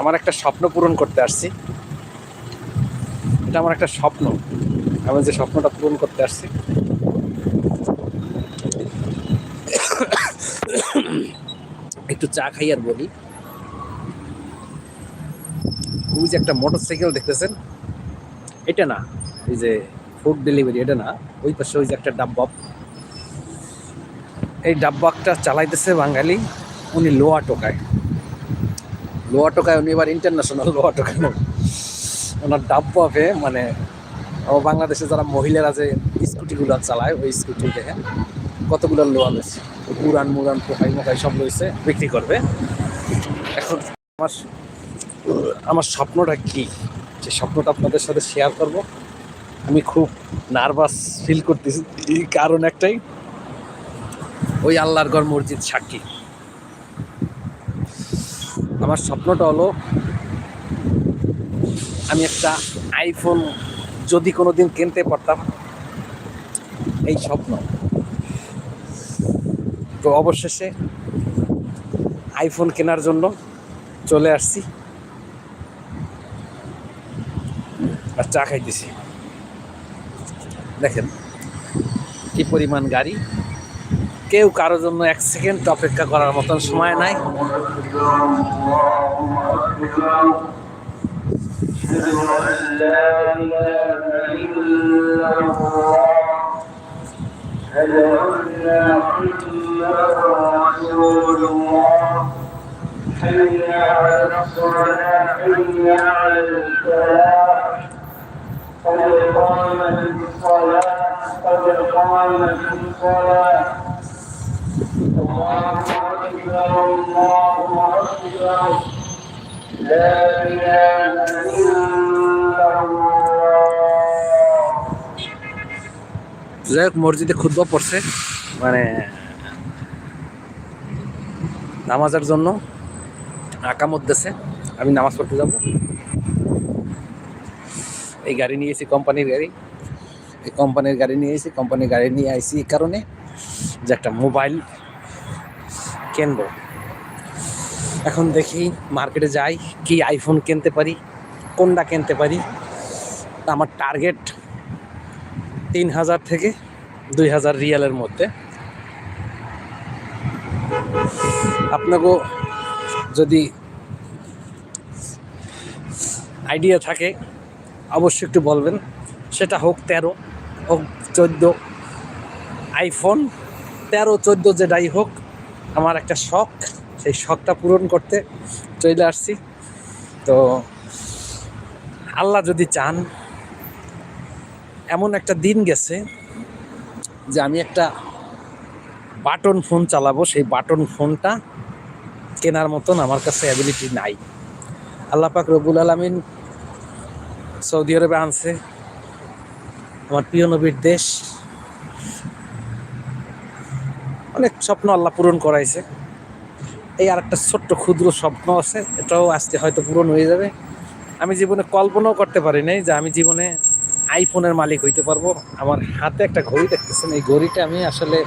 আমার একটা স্বপ্ন পূরণ করতে আসছি। এটা আমার একটা স্বপ্ন। আমি যে স্বপ্নটা পূরণ করতে আসছি। একটু চা খাই আর বলি। ওই যে একটা মোটর সাইকেল দেখতেছেন, এটা না, এই যে ফুড ডেলিভারি এটা না, ওই পাশে ওই যে একটা ডাব্বাপ এই ডাব্বাকটা চালাইতেছে বাঙালি, উনি লোয়া টোকায়। লোয়া টোকায় উনি এবার ইন্টারন্যাশনাল লোয়া টোকায় না। ওনার ডাব্বাপে মানে ও বাংলাদেশে যারা মহিলারা যে স্কুটিগুলো চালায়, ওই স্কুটি দেখে কতগুলো লোয়া রয়েছে। পুরান মুরান পোকাই মোকাই সব রয়েছে, বিক্রি করবে। এখন আমার আমার স্বপ্নটা কি? যে স্বপ্নটা আপনাদের সাথে শেয়ার করব। আমি খুব নার্ভাস ফিল করতেছি। এই কারণ একটাই, ওই আল্লাহর ঘর মসজিদ সাক্ষী। আমার স্বপ্নটা হলো আমি একটা আইফোন যদি কোনো দিন কিনতে পারতাম, এই স্বপ্ন। তো অবশেষে আইফোন কেনার জন্য চলে আসছি আর চা খাইতেছি। দেখেন কি পরিমাণ গাড়ি। কেউ কারো জন্য এক সেকেন্ড অপেক্ষা করার মতন সময় নাই أشهد أن محمدا رسول الله حي على الصلاة حي على الفلاح قد قامت الصلاة قد قامت الصلاة যাই হোক মসজিদে ক্ষুদ্র পড়ছে মানে নামাজের জন্য আকামত দেশে আমি নামাজ পড়তে যাব। এই গাড়ি নিয়েছি কোম্পানির গাড়ি। এই কোম্পানির গাড়ি নিয়েছি কোম্পানির গাড়ি নিয়ে আইছি এই কারণে যে একটা মোবাইল কিনবো। এখন দেখি মার্কেটে যাই, কি আইফোন কিনতে পারি, কোনটা কিনতে পারি। আমার টার্গেট তিন হাজার থেকে দুই হাজার রিয়ালের মধ্যে। আপনাকেও যদি আইডিয়া থাকে, অবশ্যই একটু বলবেন। সেটা হোক তেরো, হোক চোদ্দ আইফোন তেরো, চোদ্দ যেটাই হোক আমার একটা শখ, সেই শখটা পূরণ করতে চলে আসছি। তো আল্লাহ যদি চান, এমন একটা দিন গেছে যে আমি একটা বাটন ফোন চালাবো, সেই বাটন ফোনটা কেনার মতন আমার কাছে অ্যাবিলিটি নাই। আল্লাহ পাক রবুল আলমিন সৌদি আরবে আনছে। আমার প্রিয় নবীর দেশ। অনেক স্বপ্ন আল্লাহ পূরণ করাইছে। এই আর একটা ছোট্ট ক্ষুদ্র স্বপ্ন আছে, এটাও আজকে হয়তো পূরণ হয়ে যাবে। আমি জীবনে কল্পনাও করতে পারি নাই যে আমি জীবনে আইফোনের মালিক হইতে পারব। আমার হাতে একটা ঘড়ি দেখতেছেন, এই ঘড়িটা আমি আসলে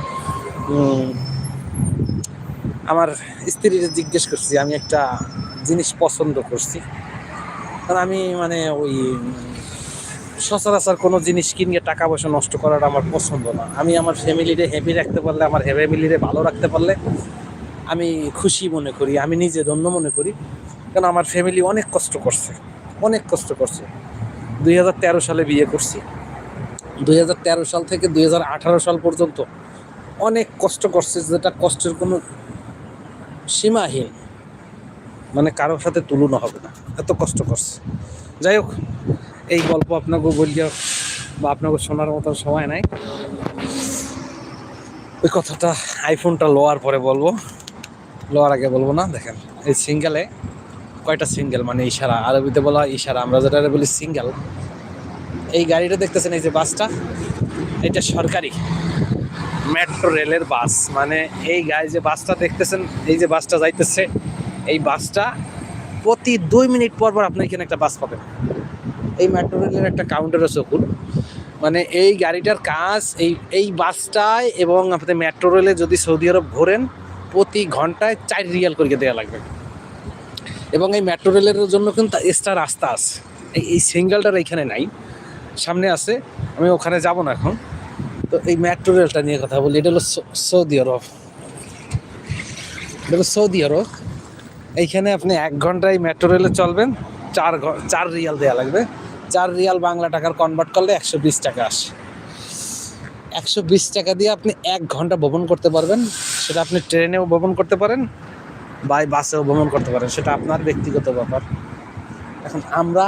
আমার স্ত্রীর জিজ্ঞেস করছি, আমি একটা জিনিস পছন্দ করছি। কারণ আমি মানে ওই সচরাচর কোনো জিনিস কিনে টাকা পয়সা নষ্ট করাটা আমার পছন্দ না। আমি আমার ফ্যামিলিরে হ্যাপি রাখতে পারলে, আমার ফ্যামিলিরে ভালো রাখতে পারলে আমি খুশি মনে করি, আমি নিজে ধন্য মনে করি। কারণ আমার ফ্যামিলি অনেক কষ্ট করছে, অনেক কষ্ট করছে। দুই হাজার তেরো সালে বিয়ে করছি। দুই হাজার তেরো সাল থেকে দুই হাজার আঠারো সাল পর্যন্ত অনেক কষ্ট করছে, যেটা কষ্টের কোনো সীমাহীন। মানে কারোর সাথে তুলনা হবে না। এত কষ্ট করছে। যাই হোক এই গল্প আপনাকে বলিয়া বা আপনাকে শোনার মতন সময় নাই। ওই কথাটা আইফোনটা লোয়ার পরে বলব। লোয়ার আগে বলব না, দেখেন, এই সিঙ্গেলে কয়টা সিঙ্গেল মানে ইশারা, আরবিতে বলা হয় ইশারা, আমরা যেটা বলি সিঙ্গেল এই গাড়িটা দেখতেছেন, এই যে বাসটা, এটা সরকারি। মেট্রো রেলের বাস। মানে এই গাড়ি যে বাসটা দেখতেছেন, এই যে বাসটা যাইতেছে, এই বাসটা প্রতি দুই মিনিট পর পর আপনি এখানে একটা বাস পাবেন। এই মেট্রো রেলের একটা কাউন্টার আছে ওকুল মানে এই গাড়িটার কাজ, এই এই বাসটায় এবং আপনি মেট্রো রেলে যদি সৌদি আরব ঘোরেন, প্রতি ঘন্টায় চার রিয়াল করে দেওয়া লাগবে। এবং এই মেট্রো রেলের জন্য কিন্তু এক্সট্রা রাস্তা আছে। এই এই সিঙ্গেলটার এইখানে নাই, সামনে আছে, আমি ওখানে যাব না এখন। তো এই মেট্রো রেলটা নিয়ে কথা বলি, এটা হলো সৌদি আরব। এটা হলো সৌদি আরব। এইখানে আপনি এক ঘন্টায় মেট্রো রেলে চলবেন, চার চার রিয়াল দেওয়া লাগবে। চার রিয়াল বাংলা টাকার কনভার্ট করলে একশো বিশ টাকা আসে। একশো বিশ টাকা দিয়ে আপনি এক ঘণ্টা ভ্রমণ করতে পারবেন। সেটা আপনি ট্রেনেও ভ্রমণ করতে পারেন, বাই বাসেও ভ্রমণ করতে পারেন। সেটা আপনার ব্যক্তিগত ব্যাপার। এখন আমরা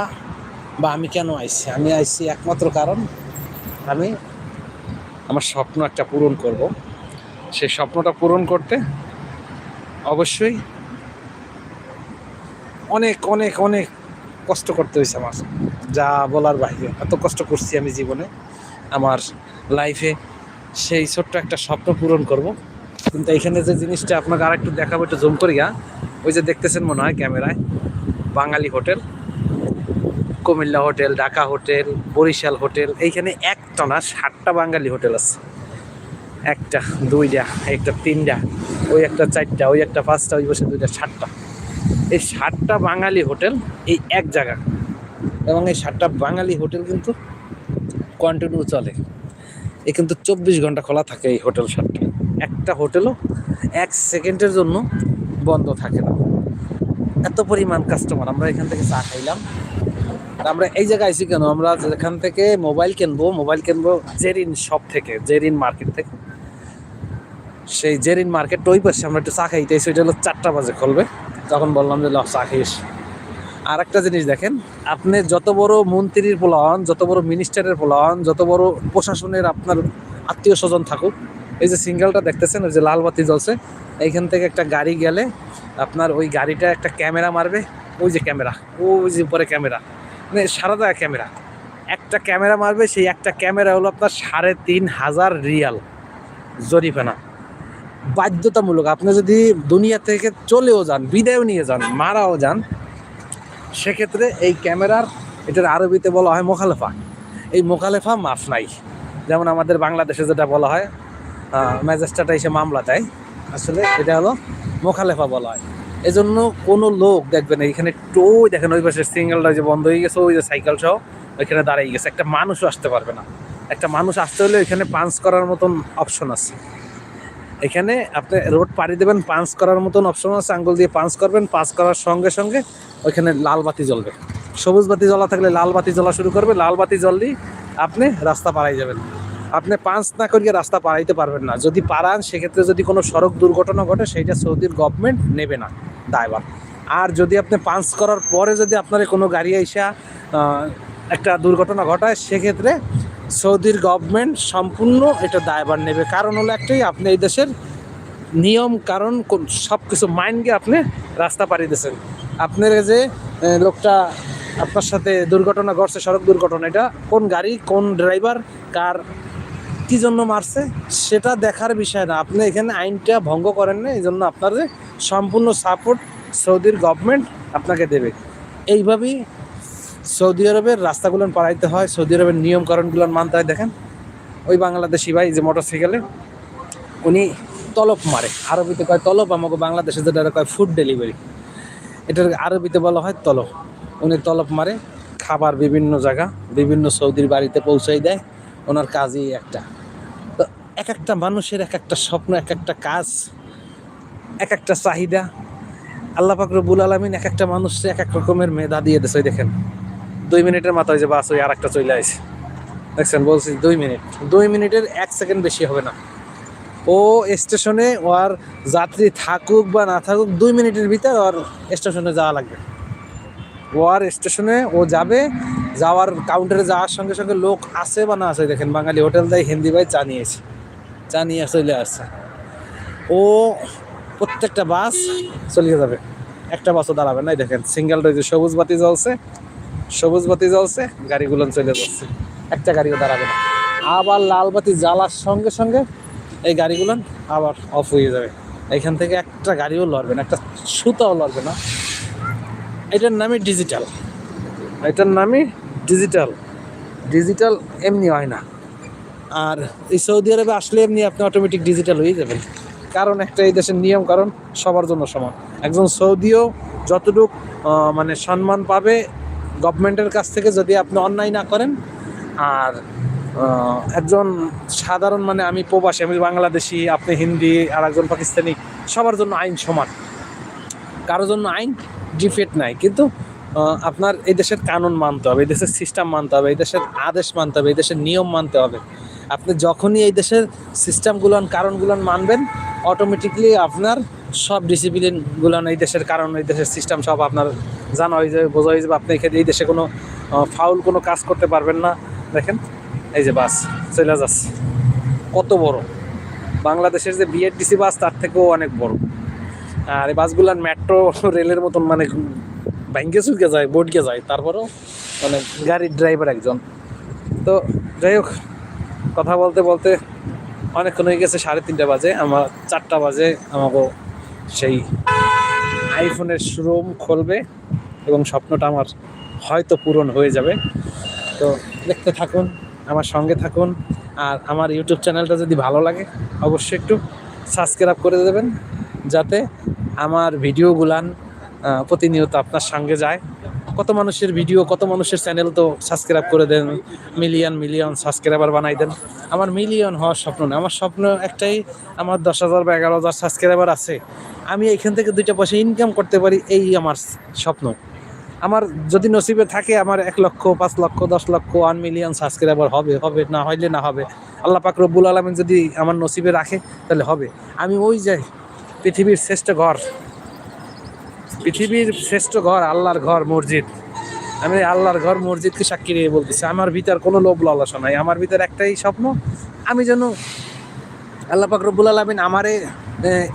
বা আমি কেন আইছি আমি আইছি একমাত্র কারণ আমি আমার স্বপ্ন একটা পূরণ করব। সেই স্বপ্নটা পূরণ করতে অবশ্যই অনেক অনেক অনেক কষ্ট করতে হয়েছে আমার। যা বলার বাইরে এত কষ্ট করছি আমি জীবনে। আমার লাইফে সেই ছোট্ট একটা স্বপ্ন পূরণ করব। কিন্তু এখানে যে জিনিসটা আপনাকে আরেকটু দেখাবো, একটু জুম করিয়া ওই যে দেখতেছেন মনে হয় ক্যামেরায়, Bangali hotel. Comilla hotel, Dhaka hotel, Barishal hotel. এইখানে একটা না ষাটটা বাঙালি হোটেল আছে। একটা, দুইটা, একটা তিনটা, ওই একটা চারটা, ওই একটা পাঁচটা, ওই বসে দুইটা ষাটটা এই ষাটটা বাঙালি হোটেল এই এক জায়গা। এবং এই ষাটটা বাঙালি হোটেল কিন্তু কন্টিনিউ চলে। এ কিন্তু চব্বিশ ঘণ্টা খোলা থাকে এই হোটেল ষাটটা একটা হোটেলও এক সেকেন্ডের জন্য বন্ধ থাকে না। এত পরিমাণ কাস্টমার আমরা এখান থেকে চা খাইলাম। আমরা এই জায়গায় আইছি কেন? আমরা যেখান থেকে মোবাইল কিনবো মোবাইল কিনবো জেরিন শপ থেকে, জেরিন মার্কেট থেকে। সেই জেরিন মার্কেট ওই পাশে আমরা একটু চা খাইতে ওইটা হলো চারটা বাজে, খুলবে। তখন বললাম যে, ল খাইস। আর একটা জিনিস দেখেন, আপনি যত বড় মন্ত্রীর পোলা হন যত বড় মিনিস্টারের পোলা হন যত বড় প্রশাসনের আপনার আত্মীয় স্বজন থাকুক, এই যে সিঙ্গেলটা দেখতেছেন, ওই যে লাল বাতি জ্বলছে, এইখান থেকে একটা গাড়ি গেলে আপনার ওই গাড়িটা একটা ক্যামেরা মারবে, ওই যে ক্যামেরা, ওই যে উপরে ক্যামেরা মানে সারা জায়গায় ক্যামেরা। একটা ক্যামেরা মারবে, সেই একটা ক্যামেরা হলো আপনার সাড়ে তিন হাজার রিয়াল জরিফানা বাধ্যতামূলক। আপনি যদি দুনিয়া থেকে চলেও যান, বিদায়ও নিয়ে যান, মারাও যান, সেক্ষেত্রে এই ক্যামেরার, এটার আরবিতে বলা হয় মোখালেফা। এই মোখালেফা মাফ নাই। যেমন আমাদের বাংলাদেশে যেটা বলা হয় ম্যাজিস্ট্রেট এসে মামলা দেয়, আসলে এটা হলো মোখালেফা বলা হয়। এজন্য কোনো লোক দেখবেন, এইখানে টো দেখেন, ওই পাশে সিঙ্গেলটা যে বন্ধ হয়ে গেছে, ওই যে সাইকেল সহ ওইখানে দাঁড়িয়ে গেছে। একটা মানুষও আসতে পারবে না। একটা মানুষ আসতে হলে ওইখানে পাঞ্চ করার মতন অপশন আছে। এখানে আপনি রোড পাড়ি দেবেন পাঞ্চ করার মতন অপশন আছে, আঙ্গুল দিয়ে পাঞ্চ করবেন, পাঁচ করার সঙ্গে সঙ্গে ওইখানে লাল বাতি জ্বলবে। সবুজ বাতি জ্বলা থাকলে লাল বাতি জ্বলা শুরু করবে, লাল বাতি জ্বললেই আপনি রাস্তা পাড়াই যাবেন। আপনি পাঞ্চ না করিয়ে রাস্তা পাড়াইতে পারবেন না। যদি পারান সেক্ষেত্রে যদি কোনো সড়ক দুর্ঘটনা ঘটে, সেইটা সৌদির গভর্নমেন্ট নেবে না দায়বার আর যদি আপনি পাঞ্চ করার পরে যদি আপনার কোনো গাড়ি আইসা একটা দুর্ঘটনা ঘটায়, সেক্ষেত্রে সৌদির গভর্নমেন্ট সম্পূর্ণ এটা দায়বার নেবে। কারণ হলো একটাই, আপনি এই দেশের নিয়ম, কারণ সব কিছু মাইন্ডকে আপনি রাস্তা পাড়ি দিয়েছেন। আপনার যে লোকটা আপনার সাথে দুর্ঘটনা ঘটছে, সড়ক দুর্ঘটনা, এটা কোন গাড়ি, কোন ড্রাইভার কার কি জন্য মারছে, সেটা দেখার বিষয় না। আপনি এখানে আইনটা ভঙ্গ করেন না এই জন্য আপনার সম্পূর্ণ সাপোর্ট সৌদির গভর্নমেন্ট আপনাকে দেবে। এইভাবেই সৌদি আরবের রাস্তাগুলো পাড়াইতে হয়, সৌদি আরবের নিয়মকানুনগুলো মানতে হয়। দেখেন, ওই বাংলাদেশি ভাই যে মোটর সাইকেলে উনি তলব মারে। আরবিতে কয় তলব, আমাকে বাংলাদেশে যেটা কয় ফুড ডেলিভারি এটার আরবিতে বলা হয় তলব। উনি তলব মারে, খাবার বিভিন্ন জায়গা, বিভিন্ন সৌদির বাড়িতে পৌঁছাই দেয়, ওনার কাজই একটা। তো এক একটা মানুষের এক একটা স্বপ্ন, এক একটা কাজ, এক একটা চাহিদা। আল্লাহ পাক আলমিন এক একটা মানুষকে এক এক রকমের মেধা দিয়ে দেশে দেখেন। দুই মিনিটের মাথায় যে বাস ওই আর একটা চলে আসে। দেখছেন, বলছি দুই মিনিট। দুই মিনিটের এক সেকেন্ড বেশি হবে না। ও স্টেশনে ওর যাত্রী থাকুক বা না থাকুক, দুই মিনিটের ভিতর ওর স্টেশনে যাওয়া লাগবে। ও আর স্টেশনে ও যাবে, যাওয়ার কাউন্টারে যাওয়ার সঙ্গে সঙ্গে লোক আছে বা না আছে, দেখেন বাঙালি হোটেল দেয় হিন্দি ভাই চা নিয়েছে চা নিয়ে চলে আসছে। ও প্রত্যেকটা বাস চলে যাবে। একটা বাসও দাঁড়াবে না দেখেন সিঙ্গেল রয়েছে, সবুজ বাতি জ্বলছে। সবুজ বাতি জ্বলছে, গাড়িগুলো চলে যাচ্ছে। একটা গাড়িও দাঁড়াবে না। আবার লাল বাতি জ্বালার সঙ্গে সঙ্গে এই গাড়িগুলো আবার অফ হয়ে যাবে। এখান থেকে একটা গাড়িও লড়বে না, একটা সুতাও লড়বে না। এটার নামই ডিজিটাল এটার নামই ডিজিটাল ডিজিটাল এমনি হয় না। আর এই সৌদি আরবে আসলে এমনি আপনি অটোমেটিক ডিজিটাল হয়ে যাবেন। কারণ একটা এই দেশের নিয়ম কারণ সবার জন্য সমান। একজন সৌদিও যতটুক মানে সম্মান পাবে গভর্নমেন্টের কাছ থেকে যদি আপনি অন্যায় না করেন, আর একজন সাধারণ মানে আমি প্রবাসী, আমি বাংলাদেশি, আপনি হিন্দি আর একজন পাকিস্তানি, সবার জন্য আইন সমান। কারোর জন্য আইন ডিফেক্ট নাই, কিন্তু আপনার এই দেশের কানুন মানতে হবে, এই দেশের সিস্টেম মানতে হবে, এই দেশের আদেশ মানতে হবে, এই দেশের নিয়ম মানতে হবে। আপনি যখনই এই দেশের সিস্টেমগুলোন, কারণগুলোন মানবেন অটোমেটিকলি আপনার সব ডিসিপ্লিনগুলোন এই দেশের কারণ, এই দেশের সিস্টেম সব আপনার জানা হয়ে যাবে, বোঝা হয়ে যাবে। আপনি এখানে এই দেশে কোনো ফাউল কোনো কাজ করতে পারবেন না। দেখেন, এই যে বাস, চলে যাচ্ছে কত বড়। বাংলাদেশের যে বিএডিসি বাস, তার থেকেও অনেক বড়। আর এই বাসগুলার মেট্রো রেলের মতন মানে ব্যাঙ্কে চুলকে যায় বোর্ডকে যায়। তারপরেও মানে গাড়ির ড্রাইভার একজন। তো যাই হোক, কথা বলতে বলতে অনেকক্ষণ হয়ে গেছে, সাড়ে তিনটা বাজে, আমার চারটা বাজে, আমাকে সেই আইফোনের শোরুম খুলবে এবং স্বপ্নটা আমার হয়তো পূরণ হয়ে যাবে। তো দেখতে থাকুন, আমার সঙ্গে থাকুন আর আমার ইউটিউব চ্যানেলটা যদি ভালো লাগে, অবশ্যই একটু সাবস্ক্রাইব করে দেবেন, যাতে আমার ভিডিওগুলান প্রতিনিয়ত আপনার সঙ্গে যায়। কত মানুষের ভিডিও কত মানুষের চ্যানেল তো সাবস্ক্রাইব করে দেন মিলিয়ন মিলিয়ন সাবস্ক্রাইবার বানাই দেন। আমার মিলিয়ন হওয়ার স্বপ্ন না, আমার স্বপ্ন একটাই, আমার দশ হাজার বা এগারো হাজার সাবস্ক্রাইবার আছে। আমি এখান থেকে দুইটা পয়সা ইনকাম করতে পারি, এই আমার স্বপ্ন। আমার যদি নসিবে থাকে, আমার এক লক্ষ, পাঁচ লক্ষ, দশ লক্ষ ওয়ান মিলিয়ন সাবস্ক্রাইবার হবে হবে, না হইলে না হবে। আল্লাহ পাক রব্বুল আলমিন যদি আমার নসিবে রাখে, তাহলে হবে। আমি ওই যাই পৃথিবীর শ্রেষ্ঠ ঘর পৃথিবীর শ্রেষ্ঠ ঘর আল্লাহর ঘর, মসজিদ। আমি আল্লাহর ঘর, মসজিদকে সাক্ষী রেখে বলতেছি, আমার ভিতর কোনো লোভ লালসা নাই। আমার ভিতর একটাই স্বপ্ন, আমি যেন আল্লাহ পাক রব্বুল আলমিন আমারে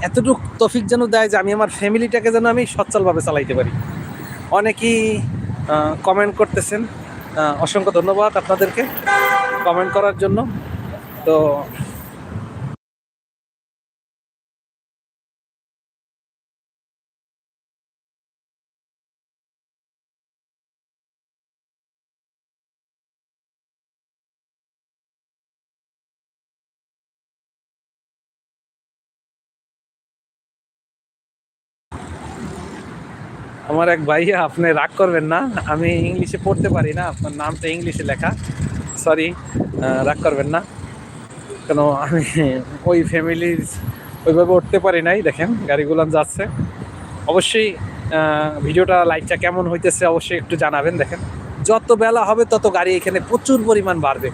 এতটুকু তফিক যেন দেয় যে আমি আমার ফ্যামিলিটাকে যেন আমি সচ্ছলভাবে চালাইতে পারি। অনেকেই কমেন্ট করতেছেন অসংখ্য ধন্যবাদ আপনাদেরকে কমেন্ট করার জন্য। তো আমার এক ভাই আপনি রাগ করবেন না, আমি ইংলিশে পড়তে পারি না, আপনার নামটা ইংলিশে লেখা। সরি রাগ করবেন না। কেন, আমি ওই ফ্যামিলির ওইভাবে উঠতে পারি নাই, দেখেন, গাড়িগুলো যাচ্ছে। অবশ্যই ভিডিওটা, লাইটটা কেমন হইতেছে, অবশ্যই একটু জানাবেন, দেখেন। যত বেলা হবে, তত গাড়ি এখানে প্রচুর পরিমাণ বাড়বে।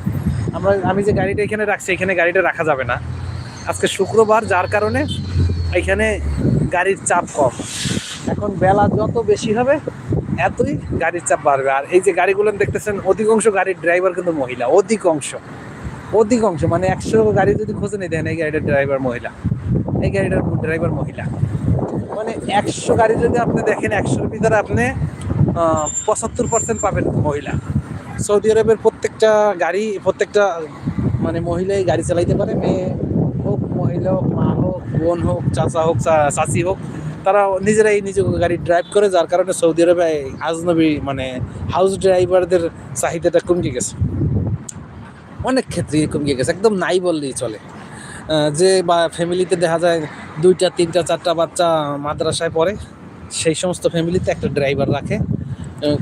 আমরা, আমি যে গাড়িটা এখানে রাখছি, এখানে গাড়িটা রাখা যাবে না। আজকে শুক্রবার, যার কারণে এখানে গাড়ির চাপ কম। এখন বেলা যত বেশি হবে, এতই গাড়ির চাপ বাড়বে। আর এই যে গাড়িগুলো দেখতেছেন, অধিকাংশ গাড়ির ড্রাইভার কিন্তু মহিলা, অধিকাংশ। অধিকাংশ মানে একশো গাড়ি যদি খোঁজে নিয়ে, দেন এই গাড়িটার ড্রাইভার মহিলা। এই গাড়িটার ড্রাইভার মহিলা। মানে একশো গাড়ি যদি আপনি দেখেন, একশোর ভিতরে আপনি পঁচাত্তর পার্সেন্ট পাবেন মহিলা। সৌদি আরবের প্রত্যেকটা গাড়ি, প্রত্যেকটা মানে মহিলাই গাড়ি চালাইতে পারে, মেয়ে হোক, মহিলা হোক, মা হোক, বোন হোক, চাচা হোক চাচি হোক। তারা নিজেরাই নিজে গাড়ি ড্রাইভ করে, যার কারণে সৌদি আরবে আজনবী মানে হাউস ড্রাইভারদের চাহিদাটা কমকে গেছে। অনেক ক্ষেত্রে কমকে গেছে, একদম নাই বললেই চলে। যে বা ফ্যামিলিতে দেখা যায় দুইটা, তিনটা, চারটা বাচ্চা মাদ্রাসায় পড়ে, সেই সমস্ত ফ্যামিলিতে একটা ড্রাইভার রাখে।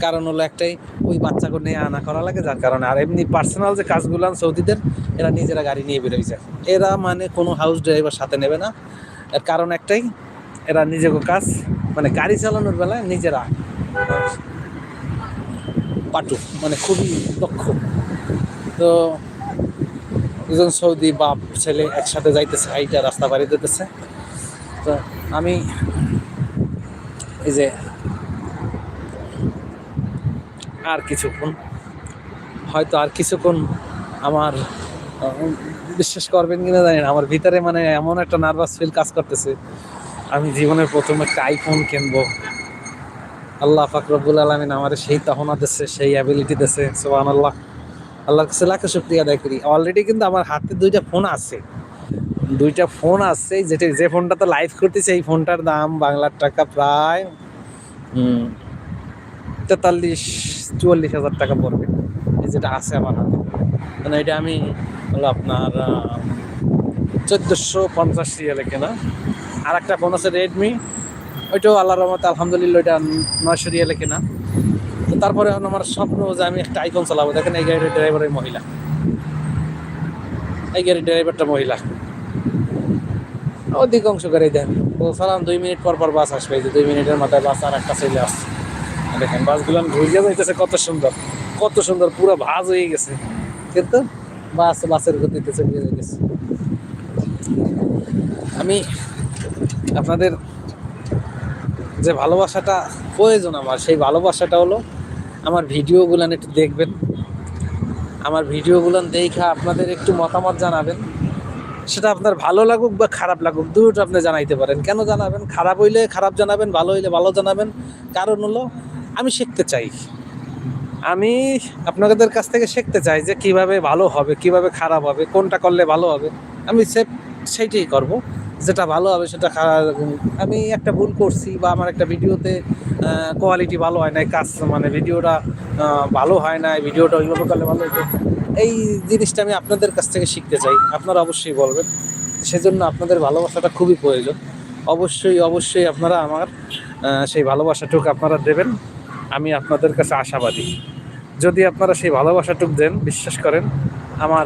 কারণ হলো একটাই, ওই বাচ্চাকে নিয়ে আনা করা লাগে, যার কারণে আর এমনি পার্সোনাল যে কাজগুলো সৌদিদের, এরা নিজেরা গাড়ি নিয়ে বেরোয় যায়। এরা মানে কোনো হাউস ড্রাইভার সাথে নেবে না। এর কারণ একটাই এরা নিজেকে কাজ মানে গাড়ি চালানোর বেলায় নিজেরা পাটু মানে খুবই দক্ষ। তো দুজন সৌদি বাপ ছেলে একসাথে যাইতেছে এইটা রাস্তা বাড়ি দিতেছে। তো আমি এই যে আর কিছুক্ষণ, হয়তো আর কিছুক্ষণ আমার বিশ্বাস করবেন কিনা জানি না, আমার ভিতরে মানে এমন একটা নার্ভাস ফিল কাজ করতেছে। আমি জীবনের প্রথম একটা আইফোন কিনবো। আল্লাহ ফাকরবুল আলমিন আমার সেই তাহনা দিচ্ছে সেই অ্যাবিলিটি দিচ্ছে সোহান আল্লাহ আল্লাহর কাছে লাখো শুক্রিয়া আদায় করি। অলরেডি কিন্তু আমার হাতে দুইটা ফোন আছে। দুইটা ফোন আছে, যেটা যে ফোনটা তো লাইভ করতেছে, এই ফোনটার দাম বাংলার টাকা প্রায় তেতাল্লিশ, চুয়াল্লিশ হাজার টাকা পড়বে। এই যেটা আছে আমার হাতে। মানে এটা আমি হলো আপনার চোদ্দোশো পঞ্চাশ রিয়ালে কেনা। আর একটা ফোন আছে রেডমি ওইটাও আল্লাহর রহমতে আলহামদুলিল্লাহ ওইটা নয়শো রিয়ালে কেনা। তো তারপরে এখন আমার স্বপ্ন যে আমি একটা আইফোন চালাবো। দেখেন এই গাড়ির ড্রাইভারের মহিলা। এই গাড়ির ড্রাইভারটা মহিলা। অধিকাংশ গাড়ি দেন। সালাম, দুই মিনিট পর পর বাস আসবে। যে দুই মিনিটের মাথায় বাস আর একটা চলে আসছে। দেখেন বাসগুলো ঘুরিয়ে যাইতেছে, কত সুন্দর। কত সুন্দর, পুরো ভাজ হয়ে গেছে। কিন্তু বাস, বাসের গতিতে চলে গেছে। আমি আপনাদের যে ভালোবাসাটা প্রয়োজন আমার, সেই ভালোবাসাটা হলো আমার ভিডিওগুলো একটু দেখবেন। আমার ভিডিওগুলো দেখা আপনাদের একটু মতামত জানাবেন। সেটা আপনার ভালো লাগুক বা খারাপ লাগুক দুটো আপনি জানাইতে পারেন। কেন জানাবেন? খারাপ হইলে খারাপ জানাবেন, ভালো হইলে ভালো জানাবেন। কারণ হলো, আমি শিখতে চাই। আমি আপনাদের কাছ থেকে শিখতে চাই যে কীভাবে ভালো হবে, কীভাবে খারাপ হবে, কোনটা করলে ভালো হবে। আমি সে সেইটাই করব। যেটা ভালো হবে সেটা আমি একটা ভুল করছি বা আমার একটা ভিডিওতে কোয়ালিটি ভালো হয় নাই, কাজ মানে ভিডিওটা ভালো হয় না ভিডিওটা ওইভাবে করলে ভালো হতো। এই জিনিসটা আমি আপনাদের কাছ থেকে শিখতে চাই। আপনারা অবশ্যই বলবেন। সেজন্য আপনাদের ভালোবাসাটা খুবই প্রয়োজন। অবশ্যই অবশ্যই আপনারা আমার সেই ভালোবাসাটুকু আপনারা দেবেন। আমি আপনাদের কাছে আশাবাদী। যদি আপনারা সেই ভালোবাসাটুকু দেন, বিশ্বাস করেন, আমার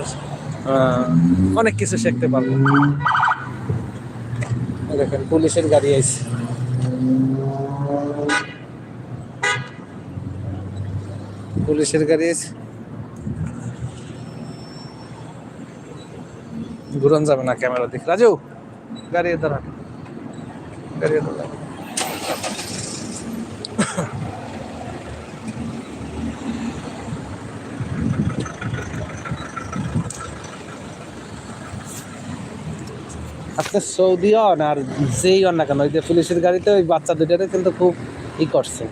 অনেক কিছু শিখতে পারব। এই দেখেন, পুলিশের গাড়ি আইছে। পুলিশের গাড়ি আছে ঘুরন যাবে না ক্যামেরা দেখ। রাজু, গাড়ি দাঁড়ান গাড়ি দাঁড়া আপনার সৌদি হন আর যেই হন না কেন, ওই যে পুলিশের গাড়িতে ওই বাচ্চা দুটারে কিন্তু খুব ই করছে।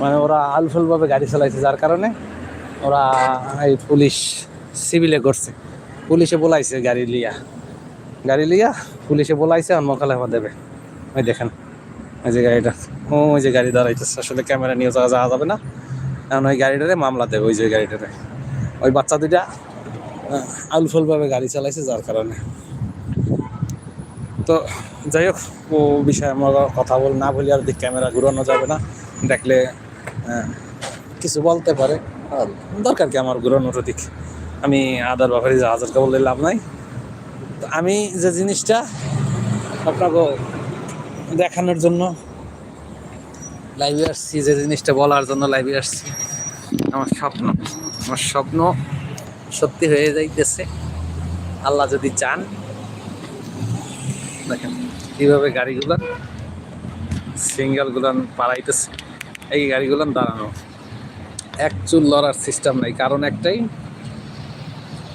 মানে ওরা আলফুলভাবে গাড়ি চালাইছে, যার কারণে ওরা এই পুলিশ সিভিলে করছে। পুলিশে বলাইছে গাড়ি লিয়া। গাড়ি লিয়া পুলিশে বলাইছে, আর মোকালেমা দেবে। ওই দেখেন, ওই যে গাড়িটা। ও ওই যে গাড়ি দাঁড়াইতেছে। আসলে ক্যামেরা নিয়ে যাওয়া যাওয়া যাবে না। কারণ ওই গাড়িটারে মামলা দেবে, ওই যে গাড়িটারে। ওই বাচ্চা দুইটা আলফুলভাবে গাড়ি চালাইছে, যার কারণে। তো যাই হোক, ও বিষয়ে আমরা কথা বল, না বলি আর দিক ক্যামেরা ঘুরানো যাবে না। দেখলে কিছু বলতে পারে। দরকার কি আমার ঘুরানোর দিক আমি আদার ব্যাপারে যে হাজারকে বললে লাভ নাই। তো আমি যে জিনিসটা আপনাকে দেখানোর জন্য লাইভে আসছি, যে জিনিসটা বলার জন্য লাইভে আসছি, আমার স্বপ্ন আমার স্বপ্ন সত্যি হয়ে যাইতেছে। আল্লাহ যদি চান দেখেন, কীভাবে গাড়িগুলান সিঙ্গেল গুলান পাড়াইতেছে এই গাড়িগুলান দাঁড়ানো। এক চুল লড়ার সিস্টেম নাই, কারণ একটাই,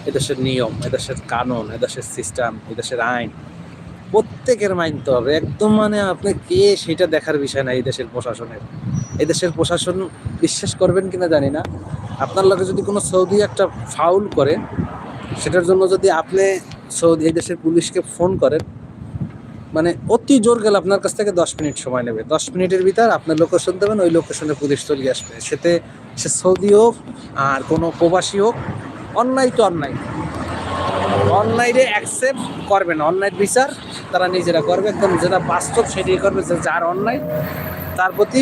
এদেশের নিয়ম, এদেশের কানুন, এদেশের সিস্টেম এদেশের আইন। প্রত্যেকের মানতে হবে, একদম মানে আপনি কে সেটা দেখার বিষয় না এই দেশের প্রশাসনের। এই দেশের প্রশাসন বিশ্বাস করবেন কিনা জানি না। আপনার লোকে যদি কোনো সৌদি একটা ফাউল করে, সেটার জন্য যদি আপনি সৌদি এই দেশের পুলিশকে ফোন করেন মানে অতি জোর গেলে আপনার কাছ থেকে দশ মিনিট সময় নেবে। দশ মিনিটের ভিতর আপনার লোকেশন দেবেন, ওই লোকেশনে পুলিশ চলে আসবে। সেতে সে সৌদি হোক আর কোনো প্রবাসী হোক, অন্যায় তো অন্যায়। অনলাইনে অ্যাকসেপ্ট করবে না। অনলাইন বিচার তারা নিজেরা করবে একদম যেটা বাস্তব সেটাই করবে যে যার অন্যায়, তার প্রতি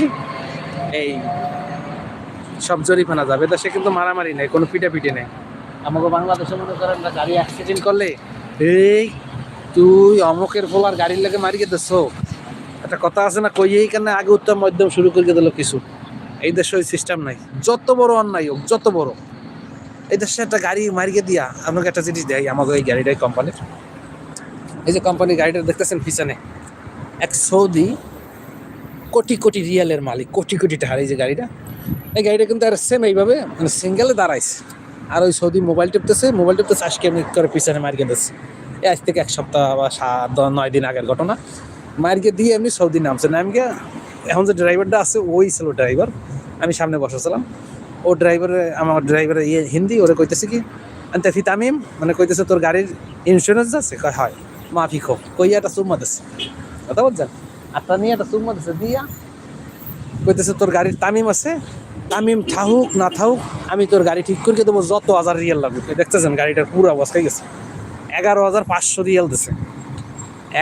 এই সব জরিমানা যাবে। তা সে কিন্তু মারামারি নেই, কোনো পিটাপিটি নেই। আমাকে বাংলাদেশে মনে করেন গাড়ি অ্যাক্সিডেন্ট করলে, এই তুই অমকের ফোলার গাড়ির লাগে মারিয়ে দিচ্ছ একটা কথা আছে না, কই এইখানে আগে উত্তম মধ্যম শুরু করে দিল কিছু। এই দেশে ওই সিস্টেম নাই। যত বড় অন্যায় হোক, যত বড়। এই দেশে একটা গাড়ি মারিয়ে দিয়া আপনাকে একটা জিনিস দেয়, আমাকে এই গাড়িটাই কোম্পানির এই যে কোম্পানির গাড়িটা দেখতেছেন পিছনে? এক সৌদি কোটি কোটি রিয়ালের মালিক, কোটি কোটি টাকার এই যে গাড়িটা। এই গাড়িটা কিন্তু আর সেম এইভাবে মানে সিঙ্গেলে দাঁড়াইছে। আর ওই সৌদি মোবাইল টিপতেছে মোবাইল টিপতেছে, আজকে আমি করে পিছনে মারিয়ে দিচ্ছে আজ থেকে এক সপ্তাহ বা সাত নয় দিন আগের ঘটনা। মারিয়ে দিয়ে এমনি সৌদি নামছে। নামকে এখন যে ড্রাইভারটা আছে, ওই ছিল ড্রাইভার আমি সামনে বসেছিলাম। ও ড্রাইভারে আমার ড্রাইভারের ইয়ে হিন্দি, ওরা কইতেছে কি, আনতে ফি তামিম মানে কইতেছে, তোর গাড়ির ইন্স্যুরেন্স আছে? কয়, হয়, মাফি খো। কইয়া একটা চুম্মা দিচ্ছে কথা বলছেন? আটটা নিয়ে একটা চুম্মা দিচ্ছে দিয়া কইতেছে, তোর গাড়ির তামিম আছে, তামিম থাকুক না থাকুক আমি তোর গাড়ি ঠিক করে দেবো, যত হাজার রিয়াল লাগবে। দেখতেছেন, গাড়িটার পুরো অবস্থায় গেছে। এগারো হাজার পাঁচশো রিয়াল দিছে।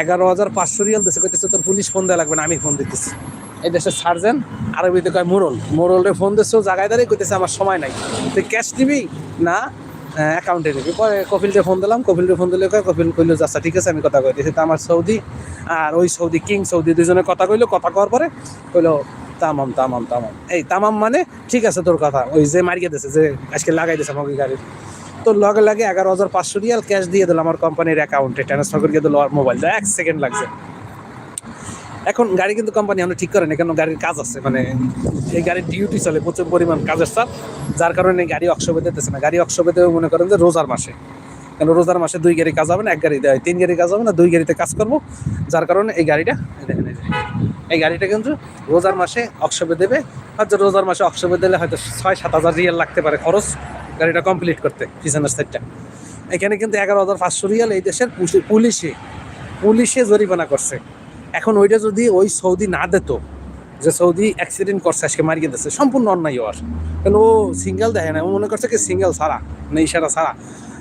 এগারো হাজার পাঁচশো রিয়াল দিছে, কইতেছে তোর পুলিশ ফোন দেওয়া লাগবে না, আমি ফোন দিতেছি। এই দেশের সার্জেন আরবিতে কয় মোরল। মোরলে ফোন দিচ্ছে জায়গায় দাঁড়িয়ে কইতেছে, আমার সময় নাই। তুই ক্যাশ নিবি না অ্যাকাউন্টে নিবি। পরে কপিলকে ফোন দিলাম, কপিলকে ফোন দিলে কয়, কপিল কইলো আচ্ছা ঠিক আছে, আমি কথা কইতেছি। তা আমার সৌদি আর ওই সৌদি কিং, সৌদি দুজনে কথা কইলো, কথা কওয়ার পরে কইলো, তামাম তামাম তামাম। এই তামাম মানে ঠিক আছে, তোর কথা। ওই যে মারিয়ে দিয়েছে যে আজকে লাগাই দিয়েছে আমাকে গাড়ির তো লগে লাগে এগারো হাজার পাঁচশো রিয়াল ক্যাশ দিয়ে দিল আমার কোম্পানির অ্যাকাউন্টে। ট্রান্সফার করে দিল মোবাইল এক সেকেন্ড লাগছে। এখন গাড়ি কিন্তু কোম্পানি আমরা ঠিক করেনি কেন গাড়ির কাজ আছে মানে এই গাড়ির ডিউটি চলে, প্রচুর পরিমাণ কাজের চাপ। যার কারণে গাড়ি অক্ষোভে দিতেছে না। গাড়ি অক্ষোভে মনে করেন যে রোজার মাসে। কেন রোজার মাসে দুই গাড়ি কাজ হবে না, এক গাড়ি দেয়, তিন গাড়ি কাজ হবে না, দুই গাড়িতে কাজ করব। যার কারণে এই গাড়িটা এই গাড়িটা কিন্তু রোজার মাসে অক্ষোভে দেবে। হয়তো রোজার মাসে অক্ষোভে দিলে হয়তো ছয় সাত হাজার রিয়াল লাগতে পারে খরচ। গাড়িটা কমপ্লিট করতে পিছনের সাইডটা এখানে কিন্তু এগারো হাজার পাঁচশো রিয়াল এই দেশের পুলি- পুলিশে পুলিশে জরিমানা করছে। এখন ওইটা যদি ওই সৌদি না দিত, যে সৌদি অ্যাক্সিডেন্ট করছে, আজকে মারিয়ে দিচ্ছে সম্পূর্ণ অন্যায় ওর কেন ও সিঙ্গেল দেখে না, ও মনে করছে কি সিঙ্গেল ছাড়া না ইশারা ছাড়া।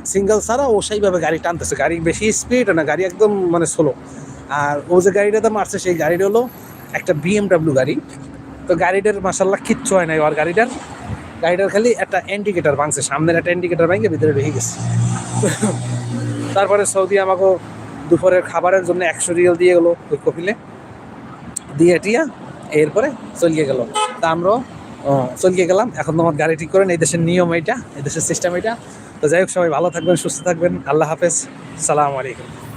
সিঙ্গেল ছাড়া ও সেইভাবে গাড়ি টানতেছে, গাড়ি বেশি স্পিড না, গাড়ি একদম মানে স্লো আর ও যে গাড়িটাতে মারছে, সেই গাড়িটা হলো একটা বিএমডাব্লিউ গাড়ি। তো গাড়িটার মাসাল্লাহ কিচ্ছু হয় নাই ওর গাড়িটার গাড়িটার খালি একটা ইন্ডিকেটার ভাঙছে, সামনের একটা ইন্ডিকেটার ভাঙে ভিতরে ঢুকে গেছে। তারপরে সৌদি আমাকে দুপুরের খাবারের জন্য একশো রিয়াল দিয়ে গেলো ওই কপিলে দিয়ে টিয়া এরপরে চলিয়ে গেল। তা আমরাও চলিয়ে গেলাম। এখন তোমার গাড়ি ঠিক করেন এই দেশের নিয়ম এইটা, এই দেশের সিস্টেম এইটা। তো যাই হোক, সবাই ভালো থাকবেন, সুস্থ থাকবেন। আল্লাহ হাফেজ। সালাম আলাইকুম।